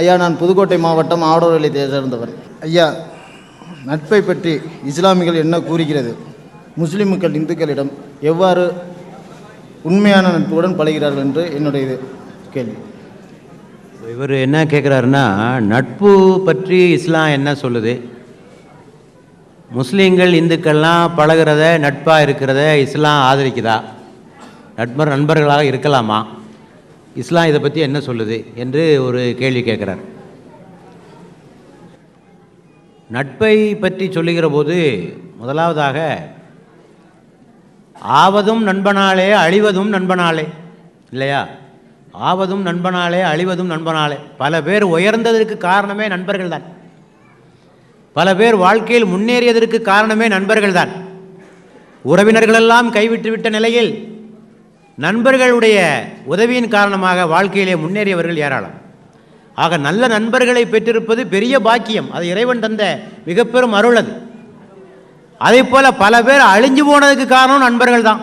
ஐயா நான் புதுக்கோட்டை மாவட்டம் ஆடோரலை சேர்ந்தவர். ஐயா நட்பை பற்றி இஸ்லாமிகள் என்ன கூறுகிறது? முஸ்லிம்கள் இந்துக்களிடம் எவ்வாறு உண்மையான நட்புடன் பழகிறார்கள் என்று என்னுடைய இது கேள்வி. இவர் என்ன கேட்குறாருன்னா நட்பு பற்றி இஸ்லாம் என்ன சொல்லுது? முஸ்லீம்கள் இந்துக்கள்லாம் பழகிறத நட்பாக இருக்கிறத இஸ்லாம் ஆதரிக்குதா? நட்பர் நண்பர்களாக இருக்கலாமா? இஸ்லாம் இதை பற்றி என்ன சொல்லுது என்று ஒரு கேள்வி கேட்குறார். நட்பை பற்றி சொல்லுகிற போது முதலாவதாக ஆவதும் நண்பனாலே அழிவதும் நண்பனாலே இல்லையா? ஆவதும் நண்பனாலே அழிவதும் நண்பனாலே. பல பேர் உயர்ந்ததற்கு காரணமே நண்பர்கள் தான் பல பேர் வாழ்க்கையில் முன்னேறியதற்கு காரணமே நண்பர்கள் தான் உறவினர்களெல்லாம் கைவிட்டுவிட்ட நிலையில் நண்பர்களுடைய உதவியின் காரணமாக வாழ்க்கையிலே முன்னேறியவர்கள் ஏராளம். ஆக நல்ல நண்பர்களை பெற்றிருப்பது பெரிய பாக்கியம். அது இறைவன் தந்த மிக பெரும் அருள் அது. அதே போல் பல பேர் அழிஞ்சு போனதுக்கு காரணம் நண்பர்கள் தான்.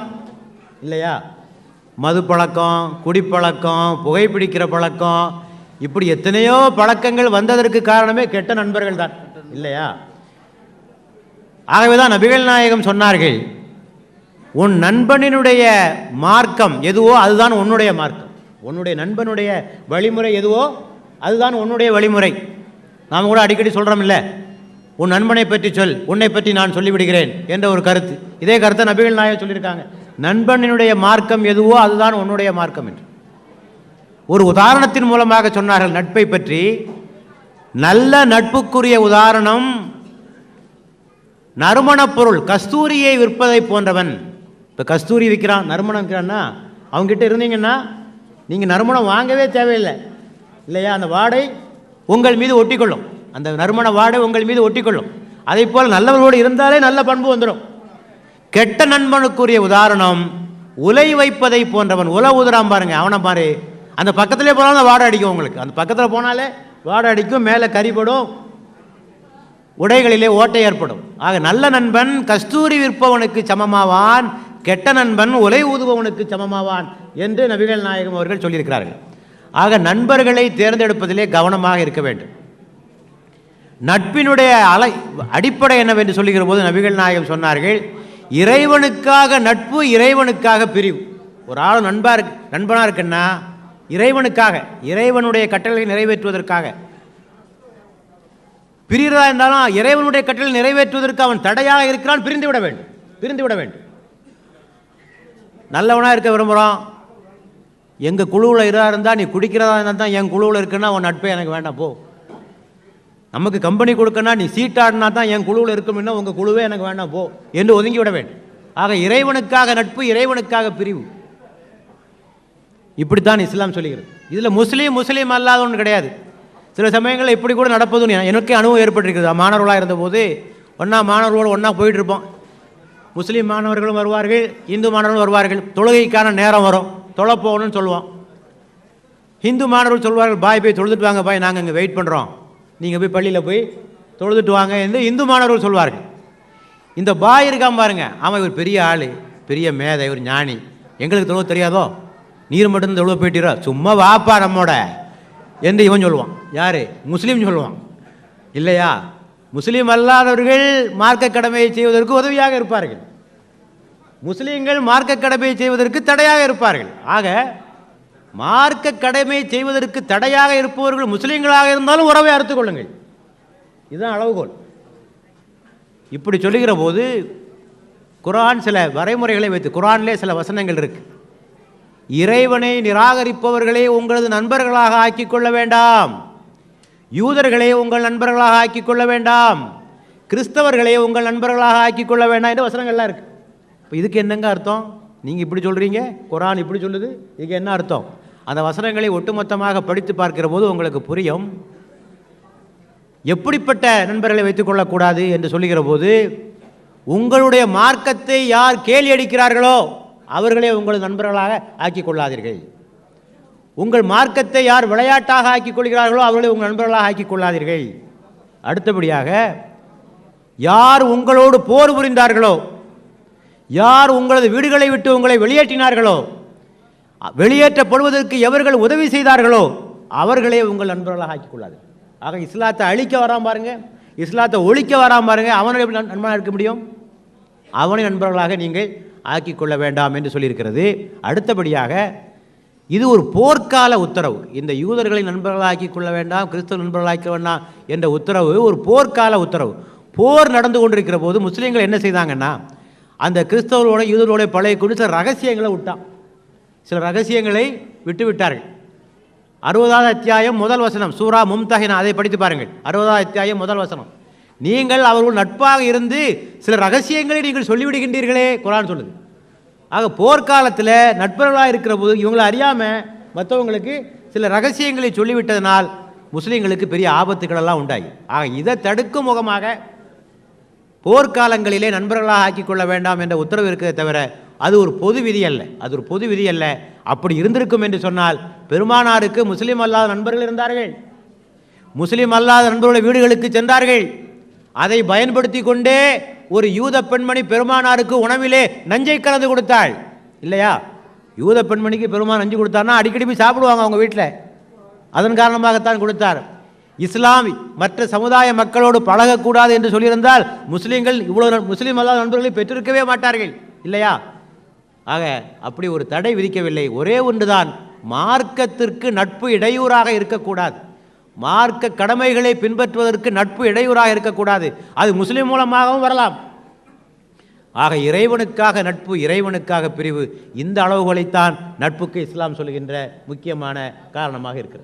இல்லையா? மது பழக்கம் குடிப்பழக்கம் புகைப்பிடிக்கிற பழக்கம் இப்படி எத்தனையோ பழக்கங்கள் வந்ததற்கு காரணமே கெட்ட நண்பர்கள் தான். இல்லையா? ஆகவே தான் நபிகள் நாயகம் சொன்னார்கள் உன் நண்பனினுடைய மார்க்கம் எதுவோ அதுதான் உன்னுடைய மார்க்கம். உன்னுடைய நண்பனுடைய வழிமுறை எதுவோ அதுதான் உன்னுடைய வழிமுறை. நாம் கூட அடிக்கடி சொல்கிறோம் இல்லை உன் நண்பனை பற்றி சொல் உன்னை பற்றி நான் சொல்லிவிடுகிறேன் என்ற ஒரு கருத்து. இதே கருத்தை நபிகள் நாயகம் சொல்லியிருக்காங்க. நண்பனினுடைய மார்க்கம் எதுவோ அதுதான் உன்னுடைய மார்க்கம் என்று. ஒரு உதாரணத்தின் மூலமாக சொன்னார்கள் நட்பை பற்றி. நல்ல நட்புக்குரிய உதாரணம் நறுமணப் பொருள் கஸ்தூரியை விற்பதை போன்றவன். இப்போ கஸ்தூரி விற்கிறான் நறுமணம் விற்கிறான்னா அவங்ககிட்ட இருந்தீங்கன்னா நீங்கள் நறுமணம் வாங்கவே தேவையில்லை. இல்லையா? அந்த வாடை உங்கள் மீது ஒட்டிக்கொள்ளும். அந்த நறுமண வாடை உங்கள் மீது ஒட்டிக்கொள்ளும். அதே போல் நல்லவர்களோடு இருந்தாலே நல்ல பண்பு வந்துடும் கெட்ட நண்பனுக்குரிய உதாரணம் உலை வைப்பதை போன்றவன் உல ஊதுறான் பாருங்க அவனை பாரு. அந்த பக்கத்திலே போனாலும் அந்த வாடை அடிக்கும் உங்களுக்கு. அந்த பக்கத்தில் போனாலே வாடை அடிக்கும் மேலே கரிபடும் உடைகளிலே ஓட்டை ஏற்படும். ஆக நல்ல நண்பன் கஸ்தூரி விற்பவனுக்கு சமமாவான். கெட்ட நண்பன் உலை ஊதுபவனுக்கு சமமாவான் என்று நபிகள் நாயகம் அவர்கள் சொல்லியிருக்கிறார்கள். ஆக நண்பர்களை தேர்ந்தெடுப்பதிலே கவனமாக இருக்க வேண்டும். நட்பினுடைய அலை அடிப்படை என்னவென்று சொல்லுகிற போது நபிகள் நாயகம் சொன்னார்கள் இறைவனுக்காக நட்பு இறைவனுக்காக பிரிவு. ஒரு ஆள் நண்பா இருக்கு நண்பனாக இருக்குன்னா இறைவனுக்காக இறைவனுடைய கட்டளை நிறைவேற்றுவதற்காக. பிரிகிறதா இருந்தாலும் இறைவனுடைய கட்டளை நிறைவேற்றுவதற்கு அவன் தடையாக இருக்கிறான் பிரிந்து விட வேண்டும் பிரிந்து விட வேண்டும். நல்லவனாக இருக்க விரும்புகிறோம் எங்கள் குழுவில் இதாக இருந்தால் நீ குடிக்கிறதா இருந்தால் தான் என் குழுவில் இருக்குன்னா உன் நட்பே எனக்கு வேண்டாம் போ. நமக்கு கம்பெனி கொடுக்கனா நீ சீட்டாடினா தான் என் குழுவில் இருக்கும்னா உங்கள் குழுவே எனக்கு வேண்டாம் போ. என்று ஒதுங்கி விட வேண்டும். ஆக இறைவனுக்காக நட்பு இறைவனுக்காக பிரிவு. இப்படித்தான் இஸ்லாம் சொல்லுகிறது. இதில் முஸ்லீம் முஸ்லீம் அல்லாத ஒன்று கிடையாது. சில சமயங்களில் இப்படி கூட நடப்பதுன்னு எனக்கே அனுபவம் ஏற்பட்டிருக்குது. மாணவர்களாக இருந்தபோது ஒன்றா மாணவர்களோடு ஒன்றா போயிட்டு இருப்போம். முஸ்லீம் மாணவர்களும் வருவார்கள் இந்து மாணவர்களும் வருவார்கள். தொழுகைக்கான நேரம் வரும். தொலை போகணும்னு சொல்லுவோம். ஹிந்து மாணவர்கள் சொல்வார்கள் பாய் போய் தொழுதுட்டு வாங்க பாய் நாங்கள் இங்கே வெயிட் பண்ணுறோம் நீங்கள் போய் பள்ளியில் போய் தொழுதுட்டு வாங்க என்று இந்து மாணவர்கள் சொல்வார்கள். இந்த பாய் இருக்காம பாருங்க அவன் இவர் பெரிய ஆள் பெரிய மேதை ஒரு ஞானி. எங்களுக்கு தொழுவ தெரியாதோ? நீர் மட்டும் தொழுவ போயிட்டீரோ? சும்மா வாப்பா நம்மோட என்று இவன் சொல்லுவான். யார்? முஸ்லீம் சொல்லுவான். இல்லையா? முஸ்லீம் அல்லாதவர்கள் மார்க்க கடமையை செய்வதற்கு உதவியாக இருப்பார்கள். முஸ்லீம்கள் மார்க்க கடமையை செய்வதற்கு தடையாக இருப்பார்கள். ஆக மார்க்க கடமை செய்வதற்கு தடையாக இருப்பவர்கள் முஸ்லீம்களாக இருந்தாலும் உறவை அறுத்துக் கொள்ளுங்கள். இதுதான் அளவுகோல். இப்படி சொல்லுகிற போது குரான் சில வரைமுறைகளை வைத்து குரான்லே சில வசனங்கள் இருக்கு. இறைவனை நிராகரிப்பவர்களை உங்களது நண்பர்களாக ஆக்கிக் கொள்ள வேண்டாம். யூதர்களை உங்கள் நண்பர்களாக ஆக்கிக் கொள்ள வேண்டாம். கிறிஸ்தவர்களை உங்கள் நண்பர்களாக ஆக்கிக் கொள்ள வேண்டாம். என்று வசனங்கள்லாம் இருக்குது இப்போ இதுக்கு என்னங்க அர்த்தம்? நீங்கள் இப்படி சொல்கிறீங்க குரான் இப்படி சொல்லுது இதுக்கு என்ன அர்த்தம்? அந்த வசனங்களை ஒட்டுமொத்தமாக படித்து பார்க்கிற போது உங்களுக்கு புரியும். எப்படிப்பட்ட நண்பர்களை வைத்துக்கொள்ளக்கூடாது என்று சொல்லுகிற போது உங்களுடைய மார்க்கத்தை யார் கேலி அடிக்கிறார்களோ அவர்களே உங்களது நண்பர்களாக ஆக்கிக் கொள்ளாதீர்கள். உங்கள் மார்க்கத்தை யார் விளையாட்டாக ஆக்கிக் கொள்கிறார்களோ அவர்களை உங்கள் நண்பர்களாக ஆக்கிக் கொள்ளாதீர்கள். அடுத்தபடியாக யார் உங்களோடு போர் புரிந்தார்களோ யார் உங்களது வீடுகளை விட்டு உங்களை வெளியேற்றினார்களோ வெளியேற்றப்படுவதற்கு எவர்கள் உதவி செய்தார்களோ அவர்களே உங்கள் நண்பர்களாக ஆக்கிக் கொள்ளாது. ஆக இஸ்லாத்தை அழிக்க வராம பாருங்க இஸ்லாத்தை ஒழிக்க வராம பாருங்க அவனை எப்படி நண்- நண்பனாக இருக்க முடியும்? அவனை நண்பர்களாக நீங்கள் ஆக்கிக் கொள்ள வேண்டாம் என்று சொல்லியிருக்கிறது. அடுத்தபடியாக இது ஒரு போர்க்கால உத்தரவு. இந்த யூதர்களை நண்பர்களாக்கி கொள்ள வேண்டாம் கிறிஸ்தவ நண்பர்களாக்க வேண்டாம் என்ற உத்தரவு ஒரு போர்க்கால உத்தரவு. போர் நடந்து கொண்டிருக்கிற போது முஸ்லீம்கள் என்ன செய்தாங்கன்னா அந்த கிறிஸ்தவர்களோட யூதர்களோட பழைய கொண்டு சில ரகசியங்களை விட்டான். சில ரகசியங்களை விட்டு விட்டார்கள் அறுபதாவது அத்தியாயம் முதல் வசனம் சூரா மும்தஹினா அதை படித்து பாருங்கள். அறுபதாவது அத்தியாயம் முதல் வசனம். நீங்கள் அவர்கள் நட்பாக இருந்து சில ரகசியங்களை நீங்கள் சொல்லிவிடுகின்றீர்களே குரான் சொல்லுது. ஆக போர்க்காலத்தில் நட்பர்களாக இருக்கிற போது இவங்களை அறியாமல் மற்றவங்களுக்கு சில ரகசியங்களை சொல்லிவிட்டதனால் முஸ்லீம்களுக்கு பெரிய ஆபத்துக்களெல்லாம் உண்டாகி. ஆக இதை தடுக்கும் முகமாக போர்க்காலங்களிலே நண்பர்களாக ஆக்கிக்கொள்ள வேண்டாம் என்ற உத்தரவு இருக்கிறதே தவிர அது ஒரு பொது விதி அல்ல. அது ஒரு பொது விதி அல்ல. அப்படி இருந்திருக்கும் என்று சொன்னால் பெருமானாருக்கு முஸ்லீம் அல்லாத நண்பர்கள் இருந்தார்கள். முஸ்லீம் அல்லாத நண்பர்களுடைய வீடுகளுக்கு சென்றார்கள். அதை பயன்படுத்தி கொண்டே ஒரு யூத பெண்மணி பெருமானாருக்கு உணவிலே நஞ்சை கலந்து கொடுத்தாள். இல்லையா? யூத பெண்மணிக்கு பெருமான் நஞ்சு கொடுத்தாருன்னா அடிக்கடி போய் சாப்பிடுவாங்க அவங்க வீட்டில். அதன் காரணமாகத்தான் கொடுத்தார். இஸ்லாம் மற்ற சமுதாய மக்களோடு பழகக்கூடாது என்று சொல்லியிருந்தால் முஸ்லீம்கள் இவ்வளோ முஸ்லீம் அல்லாத நண்பர்களை பெற்றிருக்கவே மாட்டார்கள். இல்லையா? ஆக அப்படி ஒரு தடை விதிக்கவில்லை. ஒரே ஒன்றுதான். மார்க்கத்திற்கு நட்பு இடையூறாக இருக்கக்கூடாது. மார்க்க கடமைகளை பின்பற்றுவதற்கு நட்பு இடையூறாக இருக்கக்கூடாது. அது முஸ்லீம் மூலமாகவும் வரலாம். ஆக இறைவனுக்காக நட்பு இறைவனுக்காக பிரிவு இந்த அளவுகளைத்தான் நட்புக்கு இஸ்லாம் சொல்கின்ற முக்கியமான காரணமாக இருக்கிறது.